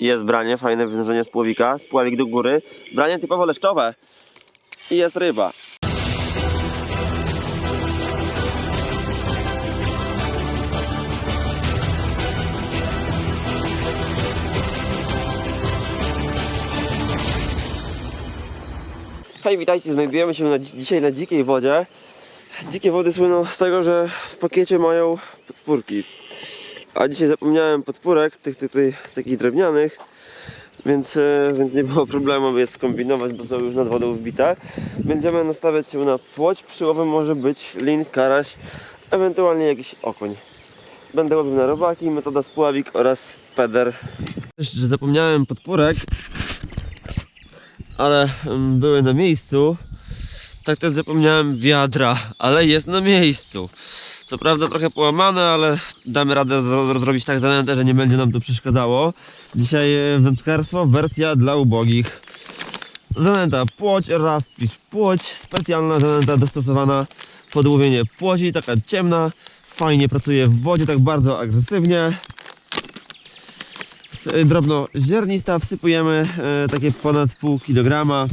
Jest branie, fajne wynurzenie z płowika, spławik do góry. Branie typowo leszczowe. I jest ryba. Hej, witajcie, znajdujemy się na, dzi- dzisiaj na dzikiej wodzie. Dzikie wody słyną z tego, że w pakiecie mają podpórki. A dzisiaj zapomniałem podpórek, tych tutaj takich drewnianych, więc, e, więc nie było problemu je skombinować, bo są już nad wodą wbite. Będziemy nastawiać się na płoć, przyłowem może być lin, karaś, ewentualnie jakiś okoń. Będę łowił na robaki, metoda spławik oraz feder. Że zapomniałem podpórek, ale mm, były na miejscu. Tak też zapomniałem wiadra, ale jest na miejscu. Co prawda trochę połamane, ale damy radę zro- zrobić tak zanętę, że nie będzie nam to przeszkadzało. Dzisiaj e, wędkarstwo, wersja dla ubogich. Zanęta płoć, rafisz płoć, specjalna zanęta dostosowana pod łowienie płoci, taka ciemna, fajnie pracuje w wodzie, tak bardzo agresywnie. S- Drobno ziarnista, wsypujemy e, takie ponad pół kilograma.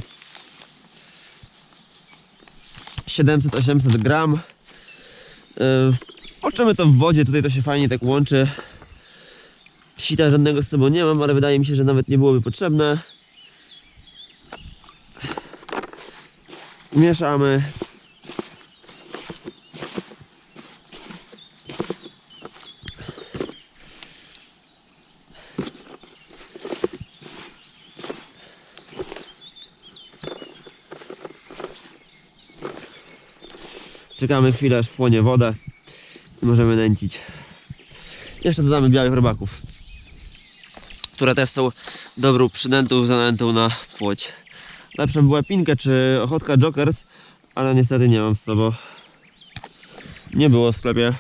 700-800 gram. Yy, Oczymy to w wodzie, tutaj to się fajnie tak łączy. Sita żadnego z sobą nie mam, ale wydaje mi się, że nawet nie byłoby potrzebne. Mieszamy. Czekamy chwilę, aż wchłonie wodę i możemy nęcić. Jeszcze dodamy białych robaków, które też są dobrą przynętą, zanętą na płoć. Lepszą była pinkę czy ochotka Jokers, ale niestety nie mam z sobą. Nie było w sklepie.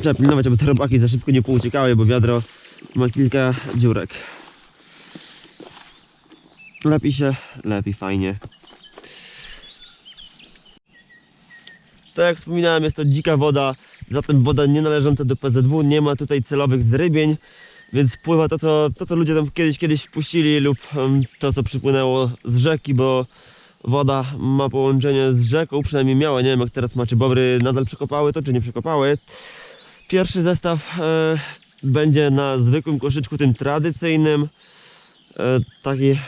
Trzeba pilnować, aby te robaki za szybko nie pouciekały, bo wiadro ma kilka dziurek. Lepi się, lepi fajnie. Tak jak wspominałem, jest to dzika woda, zatem woda nie należąca do PZW, nie ma tutaj celowych zrybień, więc pływa to, co, to, co ludzie tam kiedyś, kiedyś wpuścili lub to, co przypłynęło z rzeki, bo woda ma połączenie z rzeką, przynajmniej miała, nie wiem jak teraz ma, czy bobry nadal przekopały to, czy nie przekopały. Pierwszy zestaw e, będzie na zwykłym koszyczku, tym tradycyjnym, e, taki e,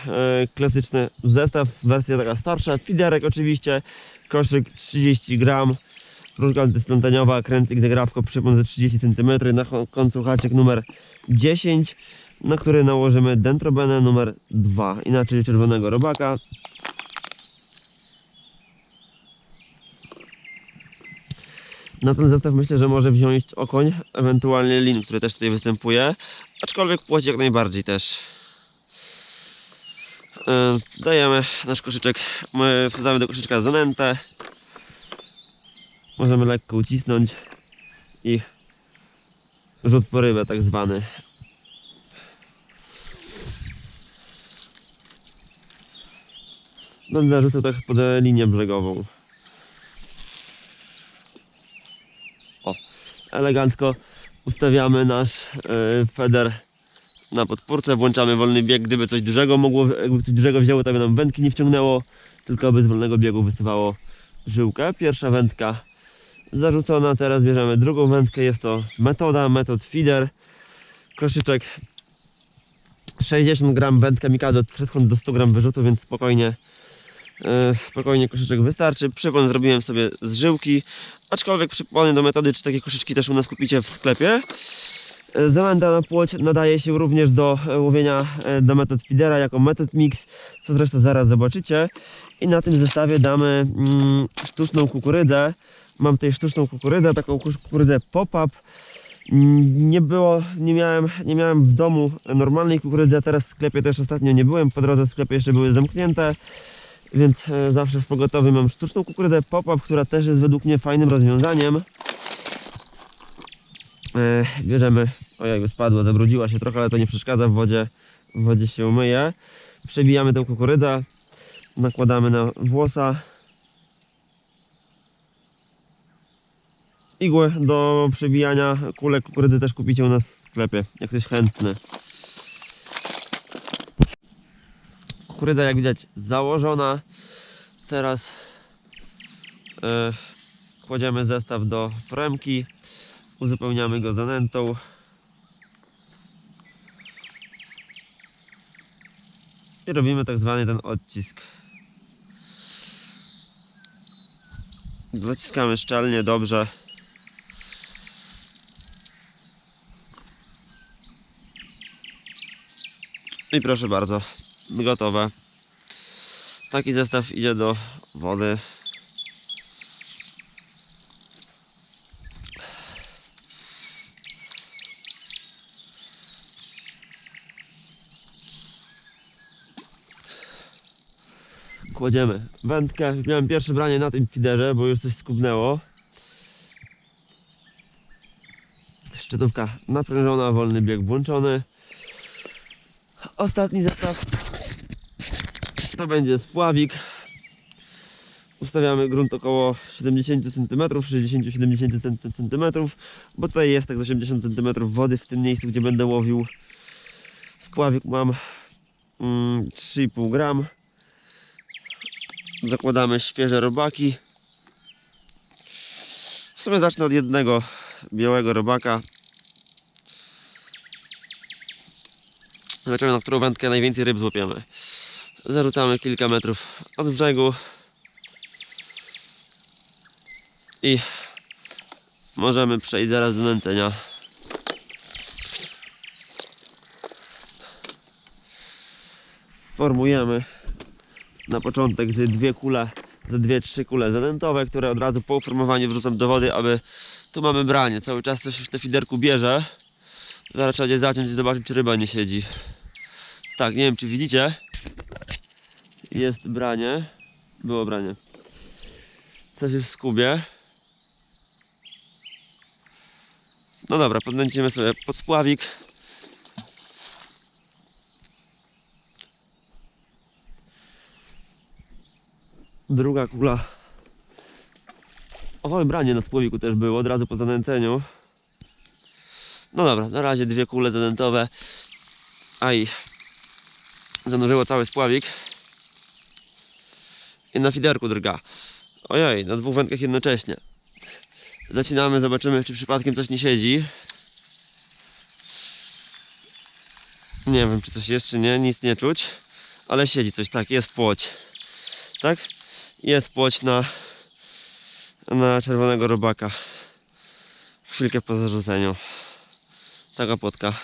klasyczny zestaw, wersja taka starsza, fiderek oczywiście, koszyk 30 gram, rurka antysplątaniowa, krętlik zagrawko, przypon ze 30 cm, na końcu haczyk numer 10, na który nałożymy dendrobenę numer 2, inaczej czerwonego robaka. Na ten zestaw myślę, że może wziąć okoń, ewentualnie lin, który też tutaj występuje, aczkolwiek płoci jak najbardziej też. E, Dajemy nasz koszyczek, my wsadzamy do koszyczka zanętę. Możemy lekko ucisnąć i rzut po rybę tak zwany. Będę rzucał tak pod linię brzegową. O, elegancko ustawiamy nasz e, feder na podpórce, włączamy wolny bieg, gdyby coś dużego mogło, jakby coś dużego wzięło, to by nam wędki nie wciągnęło, tylko by z wolnego biegu wysuwało żyłkę. Pierwsza wędka zarzucona, teraz bierzemy drugą wędkę, jest to metoda, metod feeder, koszyczek 60 gram wędka Mikado, do 100 gram wyrzutu, więc spokojnie e, spokojnie koszyczek wystarczy. Przypon zrobiłem sobie z żyłki, aczkolwiek przypony do metody, czy takie koszyczki też u nas kupicie w sklepie. Zanęta na płoć nadaje się również do e, łowienia e, do metod feedera jako metod mix, co zresztą zaraz zobaczycie. I na tym zestawie damy mm, sztuczną kukurydzę. Mam tutaj sztuczną kukurydzę, taką kukurydzę pop-up. Mm, Nie było, nie miałem, nie miałem w domu normalnej kukurydzy, a teraz w sklepie też ostatnio nie byłem. Po drodze w sklepie jeszcze były zamknięte, więc e, zawsze w pogotowie mam sztuczną kukurydzę pop-up, która też jest według mnie fajnym rozwiązaniem. E, bierzemy, o jakby spadła, zabrudziła się trochę, ale to nie przeszkadza w wodzie, w wodzie się umyje. Przebijamy tę kukurydzę, nakładamy na włosa. igły do przebijania kulek kukurydzy też kupicie u nas w sklepie, jak ktoś chętny. Kukurydza jak widać założona. Teraz e, kładziemy zestaw do fremki, uzupełniamy go zanętą. I robimy tak zwany ten odcisk. Dociskamy szczelnie, dobrze. I proszę bardzo, gotowe. Taki zestaw idzie do wody. Kładziemy wędkę. Miałem pierwsze branie na tym fiderze, bo już coś skubnęło. Szczytówka naprężona, wolny bieg włączony. Ostatni zestaw to będzie spławik. Ustawiamy grunt około 70 cm, 60-70 cm, bo tutaj jest tak z 80 cm wody w tym miejscu, gdzie będę łowił. Spławik mam mm, 3,5 gram. Zakładamy świeże robaki. W sumie zacznę od jednego białego robaka. Zobaczymy na którą wędkę najwięcej ryb złapiemy. Zarzucamy kilka metrów od brzegu. I możemy przejść zaraz do nęcenia. Formujemy na początek z dwie kule, ze dwie, trzy kule zanętowe, które od razu po uformowaniu wrzucam do wody, aby tu mamy branie. Cały czas coś już na fiderku bierze. Zaraz trzeba gdzieś zaciąć i zobaczyć, czy ryba nie siedzi. Tak, nie wiem, czy widzicie. Jest branie. Było branie. Coś już w skubie. No dobra, podnęcimy sobie pod Druga kula. O, branie na spłowiku też było, od razu po zanęceniu. No dobra, na razie dwie kule zanętowe. A i zanurzyło cały spławik. I na fiderku drga. Ojej, na dwóch wędkach jednocześnie. Zacinamy, zobaczymy, czy przypadkiem coś nie siedzi. Nie wiem, czy coś jest, czy nie, nic nie czuć. Ale siedzi coś, tak, jest płoć. Tak? Jest płoć na, na czerwonego robaka. Chwilkę po zarzuceniu. Taka płotka.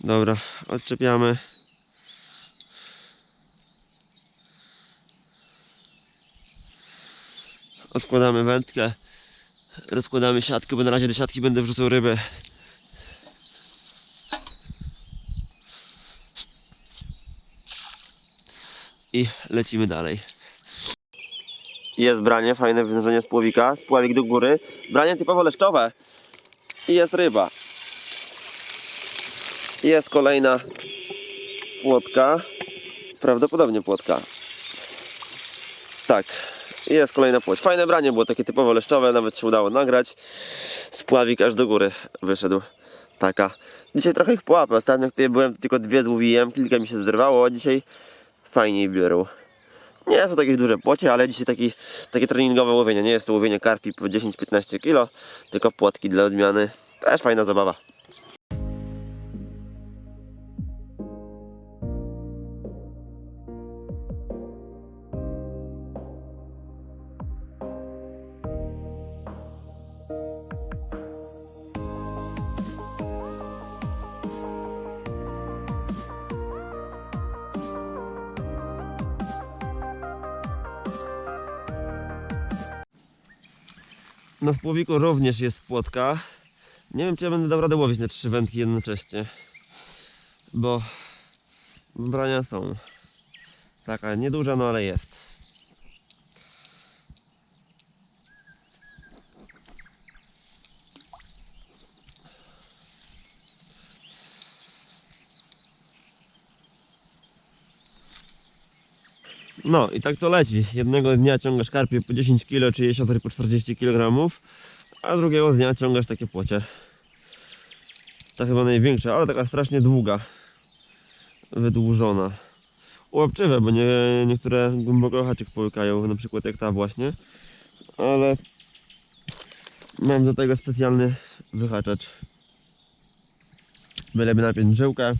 Dobra, odczepiamy. Odkładamy wędkę. Rozkładamy siatkę, bo na razie do siatki będę wrzucał ryby. I lecimy dalej. Jest branie, fajne wywiązanie z płowika, spławik do góry. Branie typowo leszczowe. I jest ryba. Jest kolejna płotka. Prawdopodobnie płotka. Tak. Jest kolejna płoć. Fajne branie było takie typowo leszczowe, nawet się udało nagrać. Spławik aż do góry wyszedł. Taka. Dzisiaj trochę ich połapę. Ostatnio tutaj byłem, tylko dwie złowiłem, kilka mi się zerwało, a dzisiaj fajniej biorą. Nie są to jakieś duże płocie, ale dzisiaj taki, takie treningowe łowienie. Nie jest to łowienie karpi po 10-15 kg, tylko płotki dla odmiany. Też fajna zabawa. Na spłowiku również jest płotka. Nie wiem, czy ja będę dał radę łowić na trzy wędki jednocześnie. Bo brania są. Taka nieduża, no ale jest. No i tak to leci. Jednego dnia ciągasz karpie po 10 kg, czy jesiotry po 40 kg, a drugiego dnia ciągasz takie płocie. Ta chyba największa, ale taka strasznie długa. Wydłużona. Łapczywe, bo nie, niektóre głęboko haczyk połykają, na przykład jak ta właśnie. Ale mam do tego specjalny wyhaczacz. Byleby napiąć żyłkę.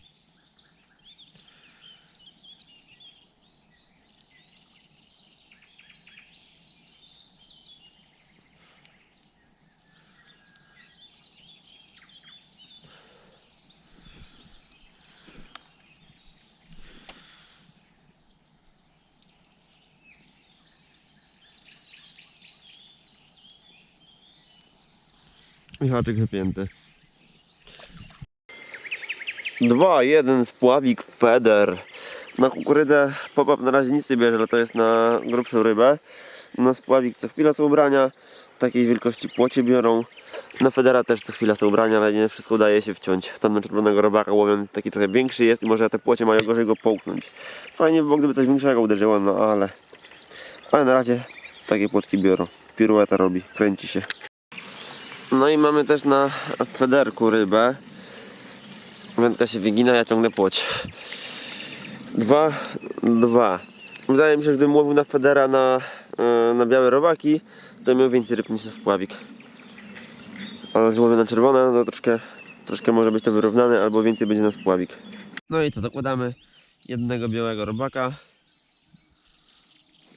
I haczyk wypięty. 2, 1 spławik Feder. Na kukurydzę pop-up na razie nic nie bierze, ale to jest na grubszą rybę. Na spławik co chwila są ubrania. Takiej wielkości płocie biorą. Na Federa też co chwila są ubrania, ale nie wszystko udaje się wciąć. Tam na czerwonego robaka łowią taki trochę większy jest i może te płocie mają gorzej go połknąć. Fajnie by było gdyby coś większego uderzyło, no ale... Ale na razie takie płotki biorą. Pirueta robi, kręci się. No i mamy też na Federku rybę. Wędka się wygina, ja ciągnę płoć. Dwa, dwa. Wydaje mi się, że gdybym łowił na Federa na, e, na białe robaki, to miał więcej ryb niż na spławik. Ale że łowię na czerwone, no to troszkę, troszkę może być to wyrównane, albo więcej będzie na spławik. No i to dokładamy jednego białego robaka.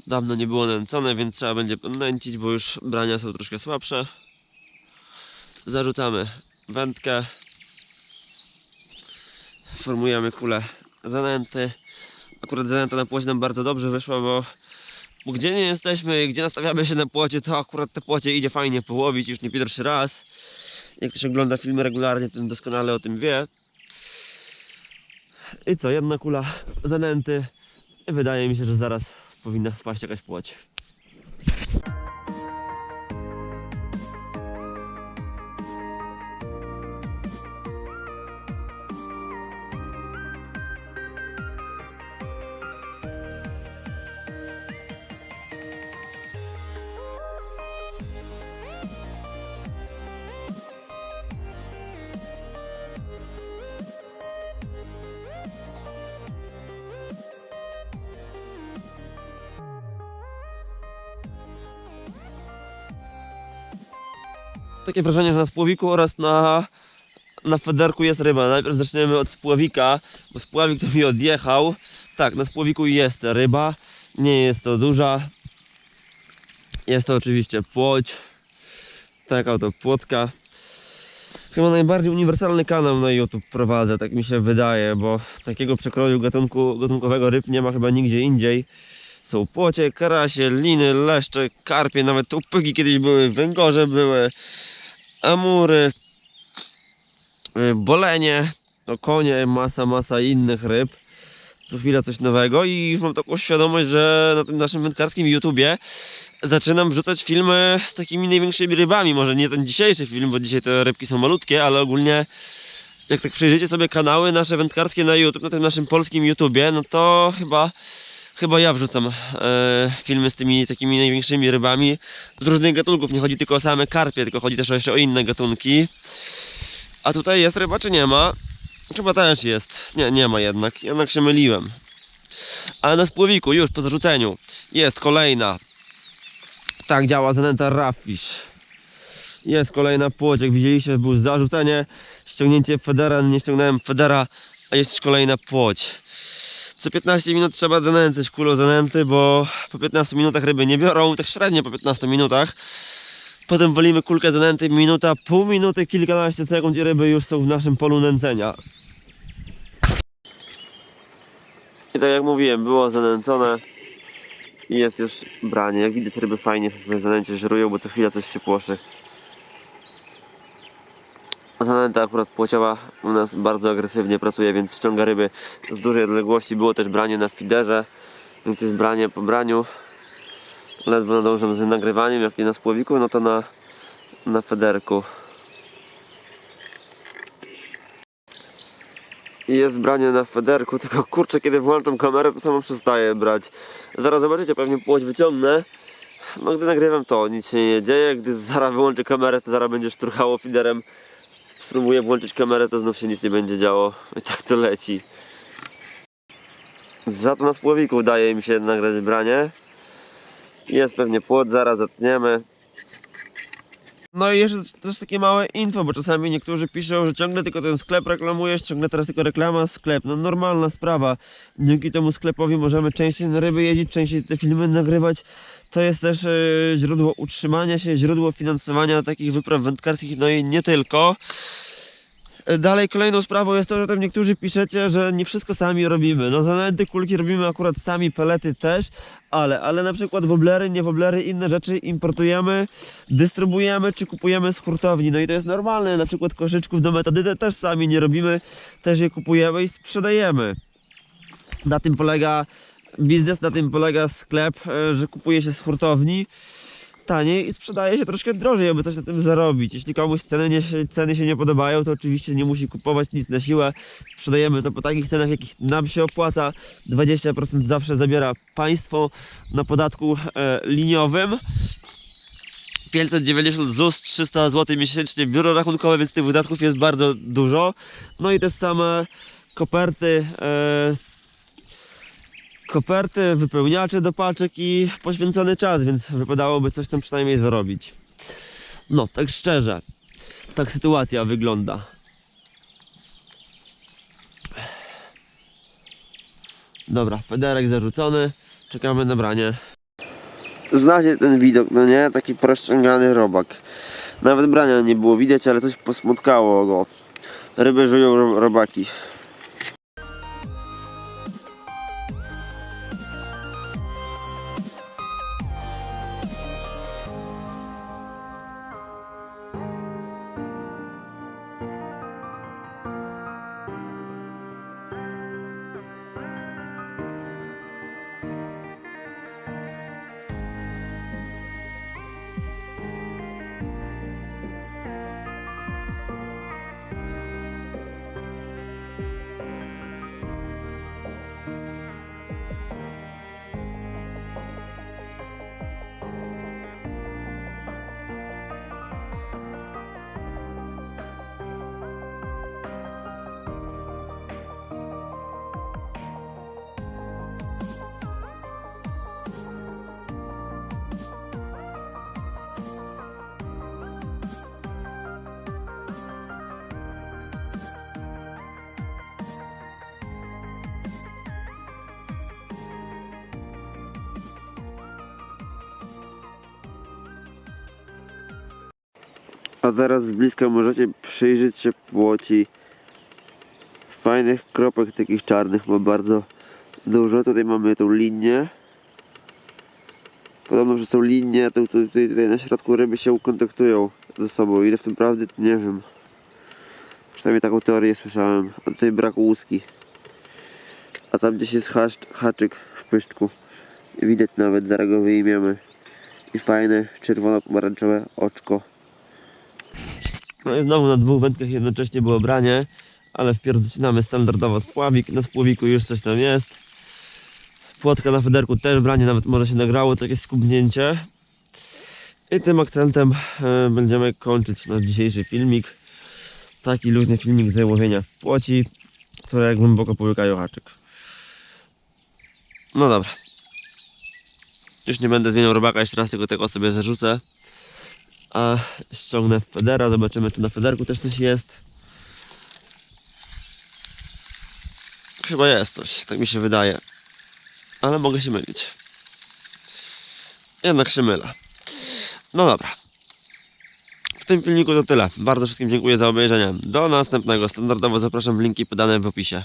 Dawno nie było nęcone, więc trzeba będzie nęcić, bo już brania są troszkę słabsze. Zarzucamy wędkę. Formujemy kulę zanęty. Akurat zanęta na płocie nam bardzo dobrze wyszła, bo, gdzie nie jesteśmy, gdzie nastawiamy się na płocie, to akurat te płocie idzie fajnie połowić już nie pierwszy raz. Jak ktoś ogląda filmy regularnie, ten doskonale o tym wie. I co, jedna kula zanęty. I wydaje mi się, że zaraz powinna wpaść jakaś płoć. Takie wrażenie, że na spłowiku oraz na, na federku jest ryba. Najpierw zaczniemy od spławika, bo spławik to mi odjechał. Tak, na spłowiku jest ryba. Nie jest to duża. Jest to oczywiście płoć. Taka oto płotka. Chyba najbardziej uniwersalny kanał na YouTube prowadzę, tak mi się wydaje, bo takiego przekroju gatunku, gatunkowego ryb nie ma chyba nigdzie indziej. Są płocie, karasie, liny, leszcze, karpie, nawet upyki kiedyś były, węgorze były, amury, y, bolenie, to konie, masa, masa innych ryb. Co chwila coś nowego i już mam taką świadomość, że na tym naszym wędkarskim YouTubie zaczynam wrzucać filmy z takimi największymi rybami. Może nie ten dzisiejszy film, bo dzisiaj te rybki są malutkie, ale ogólnie jak tak przejrzycie sobie kanały nasze wędkarskie na YouTube, na tym naszym polskim YouTubie, no to chyba chyba ja wrzucam e, filmy z tymi takimi największymi rybami z różnych gatunków. Nie chodzi tylko o same karpie, tylko chodzi też jeszcze o inne gatunki. A tutaj jest ryba, czy nie ma? Chyba też jest. Nie, nie ma jednak. Jednak się myliłem. Ale na spłowiku już po zarzuceniu jest kolejna. Tak działa zanęta Raffish. Jest kolejna płoć. Jak widzieliście, było zarzucenie, ściągnięcie federa. Nie ściągnąłem federa, a jest już kolejna płoć. Co 15 minut trzeba zanęcać kulą zanęty, bo po 15 minutach ryby nie biorą, tak średnio po 15 minutach. Potem walimy kulkę zanęty, minuta, pół minuty, kilkanaście sekund i ryby już są w naszym polu nęcenia. I tak jak mówiłem, było zanęcone i jest już branie. Jak widać ryby fajnie w zanęcie żerują, bo co chwila coś się płoszy. Zanęta akurat płciowa u nas bardzo agresywnie pracuje, więc ściąga ryby z dużej odległości. Było też branie na fiderze, więc jest branie po braniu. Ledwo nadążam z nagrywaniem, jak nie na spłowiku, no to na, na federku. I jest branie na federku, tylko kurczę, kiedy włączam kamerę, to samo przestaje brać. Zaraz zobaczycie, pewnie płoć wyciągnę. No gdy nagrywam to nic się nie dzieje, gdy zaraz wyłączę kamerę to zaraz będzie szturchało feederem. Spróbuję włączyć kamerę to znów się nic nie będzie działo i tak to leci. Za to na spłowiku udaje mi się nagrać branie. Jest pewnie płot, zaraz zatniemy. No i jeszcze też takie małe info, bo czasami niektórzy piszą, że ciągle tylko ten sklep reklamujesz, ciągle teraz tylko reklama, sklep. No normalna sprawa. Dzięki temu sklepowi możemy częściej na ryby jeździć, częściej te filmy nagrywać. To jest też e, źródło utrzymania się, źródło finansowania takich wypraw wędkarskich, no i nie tylko. E, Dalej kolejną sprawą jest to, że tam niektórzy piszecie, że nie wszystko sami robimy. No zanęty, kulki robimy akurat sami, pelety też, ale, ale na przykład woblery, nie woblery, inne rzeczy importujemy, dystrybuujemy czy kupujemy z hurtowni. No i to jest normalne, na przykład koszyczków do metody też sami nie robimy, też je kupujemy i sprzedajemy. Na tym polega biznes, na tym polega sklep, e, że kupuje się z hurtowni taniej i sprzedaje się troszkę drożej, aby coś na tym zarobić. Jeśli komuś ceny, nie, ceny się nie podobają, to oczywiście nie musi kupować nic na siłę. Sprzedajemy to po takich cenach, jakich nam się opłaca. 20% zawsze zabiera państwo na podatku e, liniowym. 590 ZUS, 300 zł miesięcznie biuro rachunkowe, więc tych wydatków jest bardzo dużo. No i te same koperty, e, koperty, wypełniacze do paczek i poświęcony czas, więc wypadałoby coś tam przynajmniej zarobić. No, tak szczerze, tak sytuacja wygląda. Dobra, federek zarzucony, czekamy na branie. Znacie ten widok, no nie? Taki rozciągany robak. Nawet brania nie było widać, ale coś posmutkało go. Ryby żyją ro- robaki. A teraz z bliska możecie przyjrzeć się płoci. Fajnych kropek takich czarnych ma bardzo dużo. Tutaj mamy tą linię. Podobno przez tą linię to tu- tutaj, tutaj na środku ryby się kontaktują ze sobą. Ile w tym prawdy to nie wiem. Przynajmniej taką teorię słyszałem. A tutaj brak łuski. A tam gdzieś jest haszcz, haczyk w pyszczku. Widać nawet, zaraz go wyjmiemy. I fajne czerwono-pomarańczowe oczko. No i znowu na dwóch wędkach jednocześnie było branie, ale wpierw zaczynamy standardowo spławik. Na spłowiku już coś tam jest. Płotka na federku też branie, nawet może się nagrało takie skubnięcie. I tym akcentem e, będziemy kończyć nasz dzisiejszy filmik. Taki luźny filmik z łowienia płoci, które głęboko połykają haczyk. No dobra. Już nie będę zmieniał robaka, jeszcze raz tylko tego sobie zarzucę. A ściągnę federa, zobaczymy czy na federku też coś jest. Chyba jest coś, tak mi się wydaje. Ale mogę się mylić. Jednak się mylę. No dobra. W tym filmiku to tyle. Bardzo wszystkim dziękuję za obejrzenie. Do następnego. Standardowo zapraszam linki podane w opisie.